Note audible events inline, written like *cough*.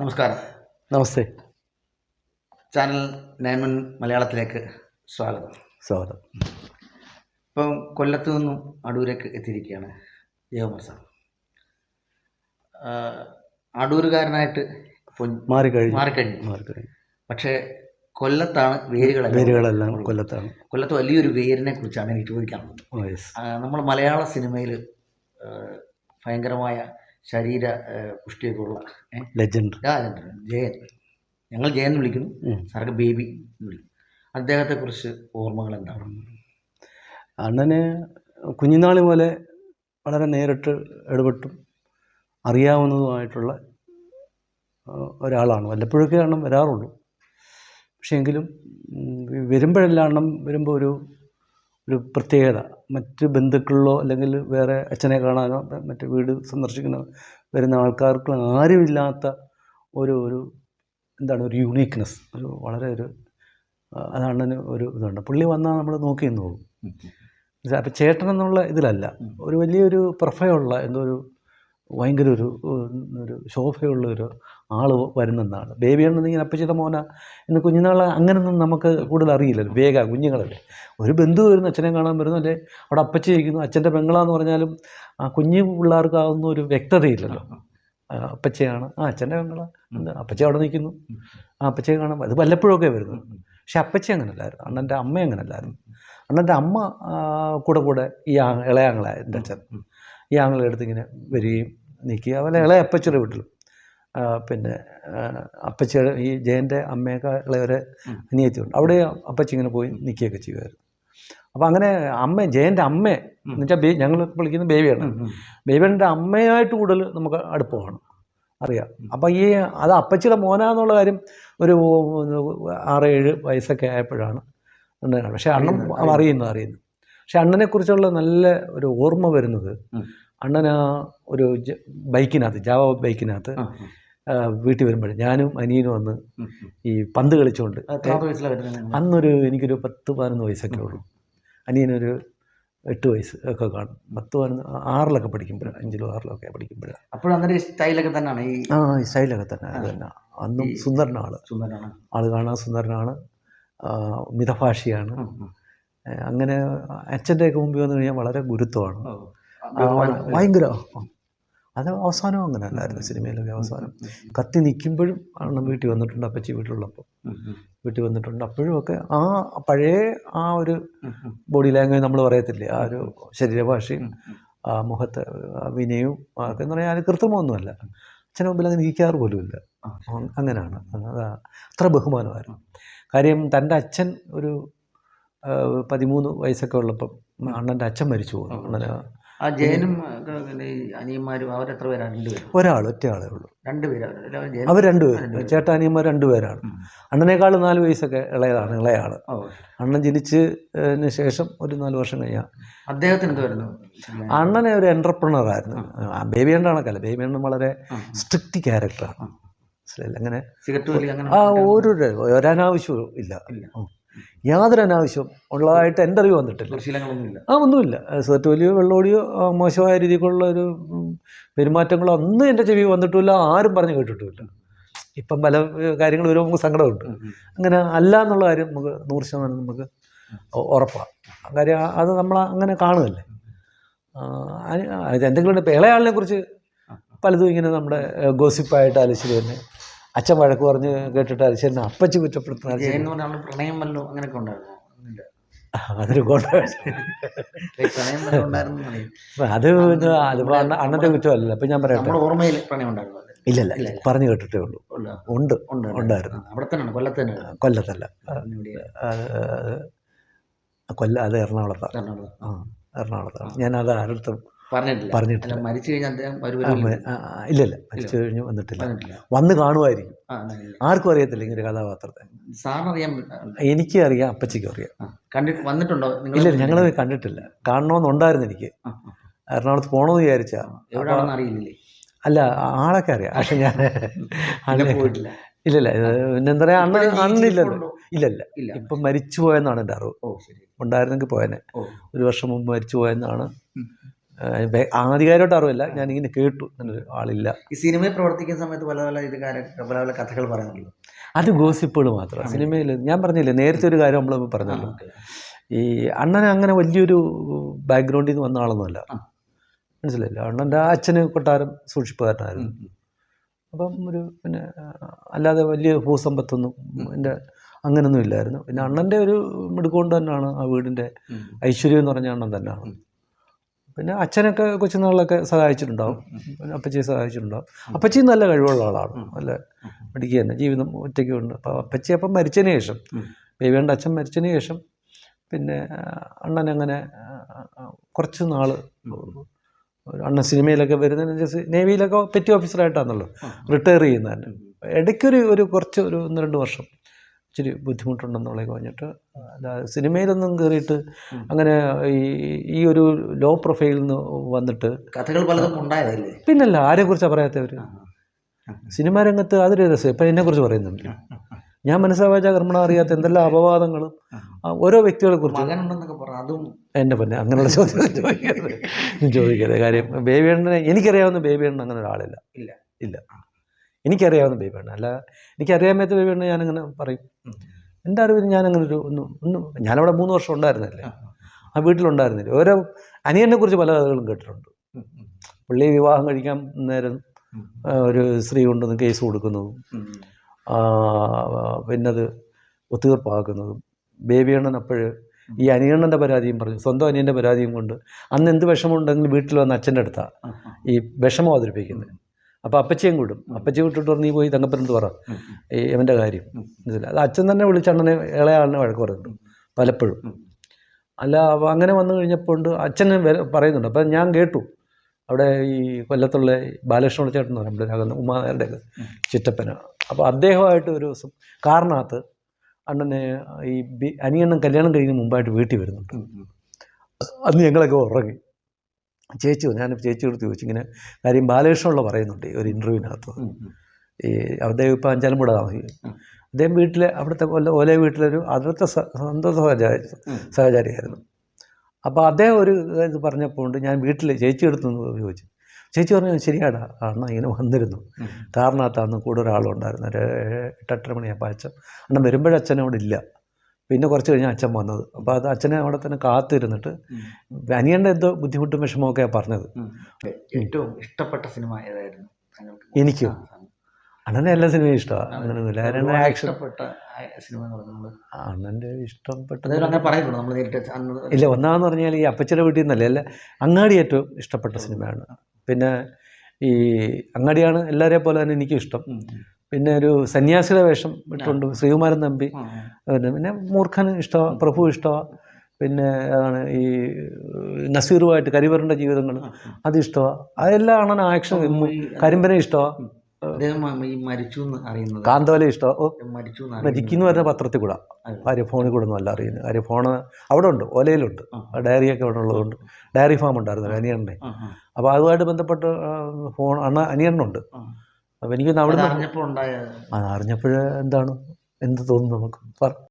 നമസ്കാരം. നമസ്തേ. ചാനൽ നേമൻ മലയാളത്തിലേക്ക് സ്വാഗതം. സ്വാഗതം. ഇപ്പം കൊല്ലത്തു നിന്നും അടൂരേക്ക് എത്തിയിരിക്കുകയാണ് ജയകുമാർ സാർ. അടൂരുകാരനായിട്ട് മാറി മാറിക്കഴിഞ്ഞു മാറിക്കഴിഞ്ഞു മാറിക്കഴിഞ്ഞു പക്ഷേ കൊല്ലത്താണ് വേരുകളെല്ലാം വേരുകളെല്ലാം കൊല്ലത്താണ്. കൊല്ലത്ത് വലിയൊരു വേരിനെ കുറിച്ചാണ് എനിക്ക് ചോദിക്കാനുള്ളത്. നമ്മൾ മലയാള സിനിമയിൽ ഭയങ്കരമായ ശരീര പുഷ്ടിയൊക്കെ ഉള്ള? ലെജൻഡ് ജയൻ. ഞങ്ങൾ ജയൻ എന്ന് വിളിക്കുന്നു. സാർക്ക് ബേബി എന്ന് വിളിക്കും അദ്ദേഹത്തെക്കുറിച്ച് ഓർമ്മകൾ എന്താണ്? അണ്ണന് കുഞ്ഞുനാളി പോലെ വളരെ നേരിട്ട് ഇടപെട്ടും അറിയാവുന്നതുമായിട്ടുള്ള ഒരാളാണ്. വല്ലപ്പോഴൊക്കെ അണ്ണം വരാറുള്ളൂ. പക്ഷേ എങ്കിലും വരുമ്പോഴെല്ലാം അണ്ണം വരുമ്പോൾ ഒരു ഒരു പ്രത്യേകത. മറ്റ് ബന്ധുക്കളിലോ അല്ലെങ്കിൽ വേറെ അച്ഛനെ കാണാനോ മറ്റ് വീട് സന്ദർശിക്കുന്ന വരുന്ന ആൾക്കാർക്ക് ആരുമില്ലാത്ത ഒരു ഒരു എന്താണ് ഒരു യുണീക്ക്നെസ് ഒരു വളരെ ഒരു അതാണ് ഒരു ഇതുണ്ട്. പുള്ളി വന്നാൽ നമ്മൾ നോക്കി നിന്നോളും അപ്പം ചേട്ടൻ എന്നുള്ള ഇതിലല്ല. ഒരു വലിയൊരു പ്രഫയുള്ള എന്തോ ഒരു ഭയങ്കര ഒരു ഒരു ശോഭയുള്ള ഒരു ആൾ വരുന്നതാണ് ബേബി ആണെന്നുണ്ടെങ്കിൽ അപ്പച്ചിയുടെ മോന? എന്ന് കുഞ്ഞുനാൾ അങ്ങനെയൊന്നും നമുക്ക് കൂടുതൽ അറിയില്ലല്ലോ. വേഗ കുഞ്ഞുങ്ങളല്ലേ? ഒരു ബന്ധു വരുന്നു അച്ഛനെ കാണാൻ വരുന്നു അല്ലേ? അവിടെ അപ്പച്ചി ഇരിക്കുന്നു അച്ഛന്റെ പെങ്ങളാന്ന് പറഞ്ഞാലും ആ കുഞ്ഞു പിള്ളേർക്കാവുന്ന ഒരു വ്യക്തതയില്ലല്ലോ. അപ്പച്ചയാണ്. ആ അച്ഛന്റെ പെങ്ങള. അപ്പച്ച അവിടെ നിൽക്കുന്നു. ആ അപ്പച്ചയെ കാണാൻ അത് വല്ലപ്പോഴൊക്കെ വരുന്നു. പക്ഷെ അപ്പച്ചി അങ്ങനല്ലായിരുന്നു. അണ്ണന്റെ അമ്മ അങ്ങനല്ലായിരുന്നു. അണ്ണന്റെ അമ്മ കൂടെ കൂടെ ഈ ഇളയാങ്ങളെ എന്റെ അച്ഛൻ. ഈ ആങ്ങളെ അടുത്ത് ഇങ്ങനെ വരികയും നിൽക്കുക അതുപോലെ ഇളയ അപ്പച്ചിയുടെ വീട്ടിലും. പിന്നെ അപ്പച്ചിയുടെ ഈ ജയന്റെ അമ്മയൊക്കെ ഉള്ളവരെ. അനിയത്തിയുണ്ട്. അവിടെ അപ്പച്ചി ഇങ്ങനെ പോയി നിൽക്കുകയൊക്കെ ചെയ്യുമായിരുന്നു. അപ്പോൾ അങ്ങനെ അമ്മ ജയന്റെ അമ്മ എന്ന് വെച്ചാൽ ബേ ഞങ്ങൾ വിളിക്കുന്നത് ബേബിയാണ്. ബേബിയുടെ അമ്മയായിട്ട് കൂടുതൽ നമുക്ക് അടുപ്പമാണ് അറിയാം. അപ്പം ഈ അത് അപ്പച്ചിയുടെ മോനാന്നുള്ള കാര്യം ഒരു ആറ് ഏഴ് വയസ്സൊക്കെ ആയപ്പോഴാണ് കാണുന്നത്. പക്ഷേ അണ്ണൻ അറിയുന്നു അറിയുന്നു പക്ഷെ അണ്ണനെക്കുറിച്ചുള്ള നല്ല ഒരു ഓർമ്മ വരുന്നത്. അണ്ണൻ ആ ഒരു ബൈക്കിനകത്ത് ജാവ ബൈക്കിനകത്ത് വീട്ടിൽ വരുമ്പോൾ ഞാനും അനിയനും അന്ന് ഈ പന്ത് കളിച്ചുകൊണ്ട്? അന്നൊരു എനിക്കൊരു പത്ത് പതിനൊന്ന് വയസ്സൊക്കെ ഉള്ളൂ. അനിയനൊരു എട്ട് വയസ്സ് ഒക്കെ കാണും. പത്ത് പതിനൊന്ന് ആറിലൊക്കെ പഠിക്കുമ്പോഴാണ് അഞ്ചിലോ ആറിലൊക്കെ പഠിക്കുമ്പോഴാണ് അപ്പോഴും സ്റ്റൈലൊക്കെ തന്നെയാണ് ഈ ആ സ്റ്റൈലൊക്കെ തന്നെ അത് തന്നെ. അന്നും സുന്ദരനാണ് സുന്ദരനാണ്. ആൾ കാണാൻ സുന്ദരനാണ്. മിതഭാഷയാണ്. അങ്ങനെ അച്ഛന്റെയൊക്കെ മുമ്പിൽ വന്നു കഴിഞ്ഞാൽ വളരെ ഗുരുത്വമാണ്. ഭയങ്കര. അത് അവസാനം അങ്ങനെ അല്ലായിരുന്നു സിനിമയിലൊക്കെ അവസാനം. കത്തി നിൽക്കുമ്പോഴും അണ്ണൻ വീട്ടിൽ വന്നിട്ടുണ്ട് അപ്പച്ചി വീട്ടിലുള്ളപ്പോൾ. വീട്ടിൽ വന്നിട്ടുണ്ട്. അപ്പോഴും ഒക്കെ ആ പഴയ ആ ഒരു ബോഡി ലാംഗ്വേജ് നമ്മൾ പറയത്തില്ലേ? ആ ഒരു ശരീരഭാഷയും. ആ മുഖത്തെ വിനയവും ഒക്കെ എന്ന് പറഞ്ഞാൽ കൃത്രിമൊന്നുമല്ല അച്ഛനും മുമ്പിൽ അങ്ങനെ ഇരിക്കാറ് പോലുമില്ല. അങ്ങനെയാണ്. അതാ അത്ര ബഹുമാനമായിരുന്നു. കാര്യം തന്റെ അച്ഛൻ ഒരു പതിമൂന്ന് വയസ്സൊക്കെ ഉള്ളപ്പം അണ്ണന്റെ അച്ഛൻ മരിച്ചു പോകുന്നു അണ്ണന് ആ ജയനും പിന്നെ അനിയന്മാരും അവരെത്ര പേരാണ് രണ്ടുപേരും ഒരാൾ ഒറ്റയാളേ ഉള്ളൂ. രണ്ടുപേരും എല്ലാവരും ജയൻ അവർ രണ്ടുപേരും. ചേട്ടാനിയന്മാർ രണ്ടുപേരാണ് പേരാണ്. അണ്ണനേക്കാൾ നാല് വയസ്സൊക്കെ ഇളയതാണ് ഇളയാൾ ഓ. അണ്ണൻ ജനിച്ചതിന് ശേഷം ഒരു നാല് വർഷം കഴിഞ്ഞാൽ അദ്ദേഹത്തിന് എന്തായിരുന്നു അണ്ണനെ ഒരു എന്റർപ്രണർ ആയിരുന്നു. ബേബി അണ്ണ കണക്കല്ല ബേബി അണ്ണൻ വളരെ സ്ട്രിക്റ്റ് ക്യാരക്ടറാണ് മനസ്സിലായില്ല? അങ്ങനെ ആ ഒരു ഒരനാവശ്യവും ഇല്ല. യാതൊരു അനാവശ്യം ഉള്ളതായിട്ട് എന്റെ അറിവ് വന്നിട്ടില്ല. ആ ഒന്നുമില്ല. സെറ്റ് വലിയോ വെള്ളോടിയോ മോശമായ രീതിക്കുള്ള ഒരു പെരുമാറ്റങ്ങളോ ഒന്നും എന്റെ ചെവി വന്നിട്ടുമില്ല ആരും പറഞ്ഞു കേട്ടിട്ടുമില്ല. ഇപ്പം പല കാര്യങ്ങൾ വരുമ്പോൾ നമുക്ക് സങ്കടമുണ്ട്. അങ്ങനെ അല്ല എന്നുള്ള കാര്യം നമുക്ക് നൂറ് ശതമാനം നമുക്ക് ഉറപ്പാണ്. കാര്യം അത് നമ്മൾ അങ്ങനെ ആ, എന്തെങ്കിലും ഇപ്പം ഇളയാളിനെ കുറിച്ച് പലതും ഇങ്ങനെ നമ്മുടെ ഗോസിപ്പായിട്ട് അലശ്ശേരി തന്നെ അച്ഛൻ വഴക്ക് പറഞ്ഞ് കേട്ടിട്ട് അലശ്ശേരിനെ അപ്പച്ചി കുറ്റപ്പെടുത്തുന്ന പ്രണയം വല്ലോ അങ്ങനെയൊക്കെ ഉണ്ടായിരുന്നു. അതൊരു. അത് ഇത് അണ്ണന്റെ അണ്ണ അപ്പൊ ഞാൻ പറയാം ഓർമ്മയിൽ പ്രണയം ഉണ്ടായിരുന്നു ഇല്ലല്ല പറഞ്ഞു കേട്ടിട്ടേ ഉള്ളൂ. ഉണ്ട് ഉണ്ട് ഉണ്ടായിരുന്നു. അവിടെ കൊല്ലത്തല്ല. കൊല്ല അത് എറണാകുളത്താണ്. എറണാകുളം. ആ എറണാകുളത്താണ്. അത് ആരുടെ പറഞ്ഞിട്ടില്ല. പറഞ്ഞിട്ടില്ല. മരിച്ചു കഴിഞ്ഞാൽ അദ്ദേഹം ഇല്ല ഇല്ല. മരിച്ചു കഴിഞ്ഞു വന്നിട്ടില്ല. വന്ന് കാണുമായിരിക്കും. ആർക്കും അറിയത്തില്ല ഇങ്ങനെ കഥാപാത്രത്തെ. എനിക്ക് അറിയാം അപ്പച്ചിക്കും അറിയാം. കണ്ടിട്ട് വന്നിട്ടുണ്ടോ? ഇല്ല ഞങ്ങൾ കണ്ടിട്ടില്ല. കാണണമെന്നുണ്ടായിരുന്നു എനിക്ക്. എറണാകുളത്ത് പോകണമെന്ന് വിചാരിച്ച. എവിടെയാണെന്ന് അറിയില്ലേ അല്ല ആളൊക്കെ അറിയാം. പക്ഷെ ഞാൻ പോയിട്ടില്ല. ഇല്ലല്ല പിന്നെന്താ പിന്നെ എന്താ പറയാ അണ്ണ അണ്ണില്ലല്ലോ ഇല്ലല്ല ഇല്ല ഇപ്പം മരിച്ചു പോയെന്നാണ് എന്റെ അറിവ്. ഉണ്ടായിരുന്നെങ്കിൽ പോയനെ. ഒരു വർഷം മുമ്പ് മരിച്ചു പോയെന്നാണ് ആധികാരികമായിട്ട് അറിവില്ല. ഞാനിങ്ങനെ കേട്ടു. അങ്ങനെ ആളില്ല. ഈ സിനിമയിൽ പ്രവർത്തിക്കുന്ന സമയത്ത് പല പല ഇത് പല പല കഥകൾ പറയുന്നുള്ളൂ അത് ഗോസിപ്പുകൾ മാത്രം. സിനിമയിൽ ഞാൻ പറഞ്ഞില്ലേ നേരത്തെ ഒരു കാര്യം നമ്മൾ പറഞ്ഞല്ലോ. ഈ അണ്ണൻ അങ്ങനെ വലിയൊരു ബാക്ക്ഗ്രൗണ്ടിൽ നിന്ന് വന്ന ആളൊന്നുമല്ല. മനസ്സിലല്ല മനസ്സിലായില്ല? അണ്ണന്റെ അച്ഛന് കൊട്ടാരം സൂക്ഷിപ്പുകാരനായിരുന്നു. അപ്പം ഒരു പിന്നെ അല്ലാതെ വലിയ ഭൂസമ്പത്തൊന്നും എന്റെ അങ്ങനെയൊന്നും ഇല്ലായിരുന്നു. പിന്നെ അണ്ണന്റെ ഒരു മിടുക്കൊണ്ട് തന്നെയാണ് ആ വീടിന്റെ ഐശ്വര്യം എന്ന് പറഞ്ഞ അണ്ണൻ തന്നെയാണ്. പിന്നെ അച്ഛനൊക്കെ കൊച്ചുനാളിലൊക്കെ സഹായിച്ചിട്ടുണ്ടാവും. പിന്നെ അപ്പച്ചിയെ സഹായിച്ചിട്ടുണ്ടാവും. അപ്പച്ചി നല്ല കഴിവുള്ള ആളാണ്. നല്ല പഠിക്കുക തന്നെ. ജീവിതം ഒറ്റയ്ക്ക് ഉണ്ട് അപ്പോൾ അപ്പച്ചി അപ്പം മരിച്ചതിന് ശേഷം. ബേബിയുടെ അച്ഛൻ മരിച്ചതിന് ശേഷം പിന്നെ അണ്ണൻ അങ്ങനെ കുറച്ച് നാൾ അണ്ണൻ സിനിമയിലൊക്കെ വരുന്നതിന് നേവിയിലൊക്കെ പെറ്റി ഓഫീസറായിട്ടാണല്ലോ റിട്ടയർ ചെയ്യുന്നത് ഇടയ്ക്കൊരു ഒരു കുറച്ച് ഒരു ഒന്ന് രണ്ട് വർഷം. ഇച്ചിരി ബുദ്ധിമുട്ടുണ്ടെന്നുള്ളത് പറഞ്ഞിട്ട് അല്ലാതെ സിനിമയിലൊന്നും കയറിയിട്ട് അങ്ങനെ ഈ ഒരു ലോ പ്രൊഫൈലിൽ നിന്ന് വന്നിട്ട് കഥകൾ പലതും ഉണ്ടായതല്ലേ? പിന്നല്ല ആരെക്കുറിച്ചാണ് പറയാത്തവർ സിനിമാ രംഗത്ത് അതൊരു രസം ഇപ്പം എന്നെക്കുറിച്ച് പറയുന്നുണ്ട്. ഞാൻ മനസ്സാവാച കർമ്മണ അറിയാത്ത എന്തെല്ലാം അപവാദങ്ങളും ഓരോ വ്യക്തികളെ കുറിച്ച്. എന്റെ പിന്നെ അങ്ങനെയുള്ള ചോദ്യം ചോദിക്കരുത്. *laughs* ചോദിക്കരുത്. കാര്യം ബേബി അണ്ണനെ എനിക്കറിയാവുന്ന ബേബി അണ്ണൻ അങ്ങനെ ഒരാളില്ല. ഇല്ല. ഇല്ല. എനിക്കറിയാവുന്ന ബൈബിളാണ്. അല്ല എനിക്കറിയാൻ മേത്ത ബേബി അണ്ണൻ ഞാനങ്ങനെ പറയും. എന്റെ അറിവിൽ ഞാനങ്ങനെ ഒരു ഒന്നും ഒന്നും ഞാനവിടെ മൂന്ന് വർഷം ഉണ്ടായിരുന്നില്ല? ആ വീട്ടിലുണ്ടായിരുന്നില്ല? ഓരോ അനിയനെ കുറിച്ച് പല കഥകളും കേട്ടിട്ടുണ്ട്. പുള്ളി വിവാഹം കഴിക്കാൻ നേരം ഒരു സ്ത്രീ കൊണ്ടുവന്ന് കേസ് കൊടുക്കുന്നതും പിന്നത് ഒത്തുതീർപ്പാക്കുന്നതും. ബേബി അണ്ണൻ അപ്പോഴ് ഈ അനിയണ്ണന്റെ പരാതിയും പറഞ്ഞു. സ്വന്തം അനിയന്റെ പരാതിയും കൊണ്ട് അന്ന് എന്ത് വിഷമമുണ്ടെങ്കിലും വീട്ടിൽ വന്ന് അച്ഛന്റെ അടുത്താണ് ഈ വിഷമം അവതരിപ്പിക്കുന്നത്. അപ്പോൾ അപ്പച്ചയും കൂടും. അപ്പച്ചി വിട്ടിട്ട് പറഞ്ഞ് നീ പോയി തങ്കപ്പനത്ത് പറ. ഇവന്റെ കാര്യം. മനസ്സിലായി അത് അച്ഛൻ തന്നെ വിളിച്ചണ്ണനെ അണ്ണനെ ഇളയ ആളിനെ വഴക്ക് പറയുന്നുണ്ട്. പലപ്പോഴും. അല്ല അങ്ങനെ വന്നു കഴിഞ്ഞപ്പോൾ അച്ഛനെ പറയുന്നുണ്ട്. അപ്പം ഞാൻ കേട്ടു. അവിടെ ഈ കൊല്ലത്തുള്ള ബാലകൃഷ്ണ ചേട്ടൻ എന്ന് പറയുമ്പോൾ അകന്ന് ഉമാരുടെ ചിറ്റപ്പന. അപ്പോൾ അദ്ദേഹമായിട്ട് ഒരു ദിവസം കാറിനകത്ത് അണ്ണനെ ഈ ബി അനിയണ്ണൻ കല്യാണം കഴിയുന്ന മുമ്പായിട്ട് വീട്ടിൽ വരുന്നുണ്ട്. അന്ന് ഞങ്ങളൊക്കെ ഉറങ്ങി. ചേച്ചി ഞാൻ ചേച്ചിയോട് ചോദിച്ചു. ഇങ്ങനെ കാര്യം ബാലകൃഷ്ണമുള്ള പറയുന്നുണ്ട് ഒരു ഇന്റർവ്യൂവിനകത്ത്. ഈ അദ്ദേഹം ഇപ്പോൾ അഞ്ചാലും കൂടെ താമസിക്കും അദ്ദേഹം വീട്ടിലെ അവിടുത്തെ കൊല്ല ഓലെ വീട്ടിലൊരു അതിർത്ത സ്വന്തം സഹചാരി. സഹചാരിയായിരുന്നു. അപ്പോൾ അദ്ദേഹം ഒരു ഇത് പറഞ്ഞപ്പോൾ ഉണ്ട് ഞാൻ വീട്ടിൽ ചേച്ചി എടുത്തു ചോദിച്ചു. ചേച്ചി പറഞ്ഞു ശരിയാടാ അണ്ണ ഇങ്ങനെ വന്നിരുന്നു. കാറിനകത്താന്ന് കൂടെ ഒരാളുണ്ടായിരുന്നു. ഒരു എട്ടെട്ടര മണിയായപ്പോൾ അച്ഛൻ അണ്ണൻ വരുമ്പോഴും അച്ഛൻ ഇല്ല. പിന്നെ കുറച്ച് കഴിഞ്ഞ് അച്ഛൻ വന്നത്. അപ്പോൾ അത് അച്ഛനെ അവിടെ തന്നെ കാത്തിരുന്നിട്ട്. അനിയന്റെ എന്തോ ബുദ്ധിമുട്ടും വിഷമമൊക്കെയാണ് പറഞ്ഞത്. ഏറ്റവും ഇഷ്ടപ്പെട്ട സിനിമ ഏതായിരുന്നു? എനിക്കോ? അണ്ണനെ എല്ലാ സിനിമയും ഇഷ്ടമാണ് അങ്ങനെയൊന്നുമില്ല ആക്ഷൻ ഇഷ്ടപ്പെട്ട നമ്മൾ അണ്ണന്റെ ഇഷ്ടപ്പെട്ടത് ഇല്ല ഒന്നാമെന്ന് പറഞ്ഞാൽ ഈ അപ്പച്ചയുടെ വീട്ടിൽ നിന്നല്ല. അല്ല അങ്ങാടി ഏറ്റവും ഇഷ്ടപ്പെട്ട സിനിമയാണ്. പിന്നെ ഈ അങ്ങാടിയാണ് എല്ലാവരെ പോലെ തന്നെ എനിക്കും ഇഷ്ടം. പിന്നെ ഒരു സന്യാസിയുടെ വേഷം ഇട്ടുണ്ട്. ശ്രീകുമാരൻ തമ്പി. പിന്നെ പിന്നെ മൂർഖൻ ഇഷ്ടമാണ് പ്രഭു ഇഷ്ടമാണ് പിന്നെ അതാണ് ഈ നസീറുമായിട്ട് കരിവറിന്റെ ജീവിതങ്ങൾ. അത് ഇഷ്ടമാണ് അതെല്ലാം ആണ് ആക്ഷൻ കരിമ്പനെ ഇഷ്ടമാണ് മരിച്ചു അറിയുന്നത് കാന്തോല മരിച്ചു എന്ന് മരിക്കുന്നു പറഞ്ഞ പത്രത്തിൽ കൂടെ. ഭാര്യ ഫോണിൽ കൂടെ ഒന്നും അല്ല അറിയുന്നത്. ഭാര്യ ഫോണ് അവിടെ ഉണ്ട് ഓലയിലുണ്ട് ഡയറിയൊക്കെ അവിടെ ഉള്ളതുകൊണ്ട്. ഡയറി ഫാം ഉണ്ടായിരുന്നു അനിയണ്ണെ അപ്പോൾ അതുമായിട്ട് ബന്ധപ്പെട്ട് ഫോൺ അണ്ണ അനിയണ്ണുണ്ട്. അപ്പോൾ എനിക്കൊന്ന് അവിടെ അറിഞ്ഞപ്പോൾ എന്താണ്? എന്ത് തോന്നുന്നു നമുക്ക്? പറ.